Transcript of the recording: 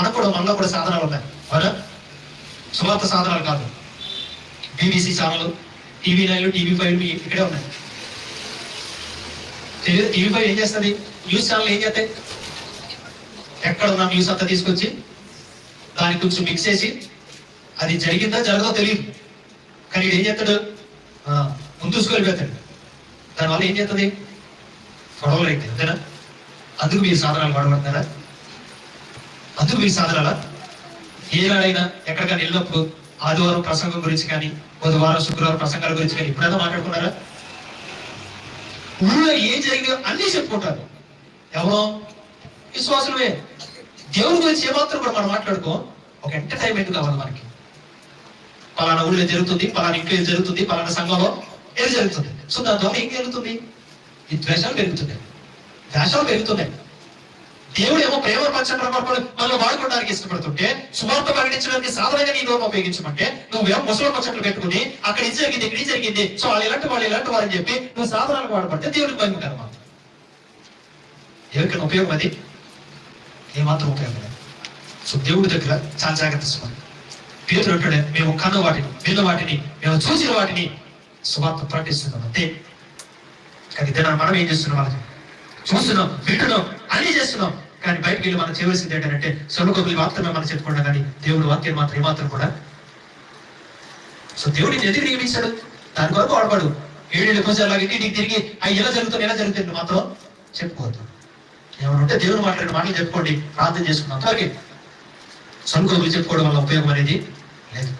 మనకు కూడా మనలో కూడా సాధనాలు ఉన్నాయి. అవునా? సువార్త సాధనాలు కాదు. బీబీసీ ఛానల్ టీవీ నైన్లు టీవీ ఫైవ్ ఇక్కడే ఉన్నాయి. టీవీ టీవీ ఫైవ్ ఏం చేస్తుంది? న్యూస్ ఛానల్ ఏం చేస్తాయి ఎక్కడ ఉన్న న్యూస్ అంతా తీసుకొచ్చి దానికి కొంచెం మిక్స్ చేసి అది జరిగిందా జరగదో తెలియదు. కానీ ఏం చేస్తాడు? ముందు చూసుకొని దానివల్ల ఏం చేస్తుంది? గొడవలు అయితే అంతేనా? అందుకు మీరు సాధనాలు వాడబడతారా అందుకు మీరు సాధనాలా ఏనాడైనా ఎక్కడికైనా వెళ్ళినప్పుడు ఆదివారం ప్రసంగం గురించి కానీ బుధవారం శుక్రవారం ప్రసంగాల గురించి కానీ ఇప్పుడైనా మాట్లాడుకున్నారా? ఊళ్ళో ఏం జరిగిందో అన్ని చెప్పుకుంటారు. ఎవరో? విశ్వాసులమే. దేవుని గురించి ఏమాత్రం కూడా మనం మాట్లాడుకో. ఒక ఎంటర్టైన్మెంట్ కావాలి మనకి. పలానా ఊళ్ళో జరుగుతుంది పలానా ఇంట్లో ఏం జరుగుతుంది పలానా సంఘంలో ఏది జరుగుతుంది. సో దాని ద్వారా ఏం జరుగుతుంది? ఈ ద్వేషాలు పెరుగుతున్నాయి. ద్వేషాలు పెరుగుతున్నాయి. దేవుడు ఏమో ప్రేమ పంచడం మనం వాడుకోవడానికి ఇష్టపడుతుంటే సువార్త ప్రకటించడానికి సాధారణంగా నీ నోరు ఉపయోగించమంటే నువ్వేమో ముసలి పచ్చట్లు పెట్టుకుని అక్కడ ఇది జరిగింది ఇక్కడ జరిగింది సో వాళ్ళు ఇలాంటి వాళ్ళు ఇలాంటి వారని చెప్పి నువ్వు సాధారణంగా వాడబడితే దేవుడికి భయపడమాట ఎవరికైనా ఉపయోగం అది? ఏమాత్రం ఉపయోగం లేదు. సో దేవుడి దగ్గర చాలా జాగ్రత్త సుమారు పేరు అంటాడే మేము కన్న వాటిని విన్న వాటిని మేము చూసిన వాటిని సువార్త ప్రకటిస్తున్నాం అంతే కానీ మనం ఏం చేస్తున్నాం వాళ్ళకి? చూస్తున్నాం వింటున్నాం అన్ని చేస్తున్నాం. కానీ బయటకు వెళ్ళి మనం చేయవలసింది ఏంటంటే సొనుకొకరి మాత్రమే మనం చెప్పుకుంటాం కానీ దేవుడు వాక్యం మాత్రం ఏమాత్రం కూడా. సో దేవుడు ఎదురు నియమించాడు. దాని కొరకు వాడబడు ఏడేళ్ళు కొంచెం అలాగే ఇంటికి తిరిగి అవి ఎలా జరుగుతుంది ఎలా జరుగుతుంది మాత్రం చెప్పుకోవద్దు. ఏమైనా ఉంటే దేవుడు మాట్లాడిన మాటలు చెప్పుకోండి ప్రార్థన చేసుకున్నాం అంతవరకు. సొనుకొకరు చెప్పుకోవడం వల్ల ఉపయోగం అనేది లేదు.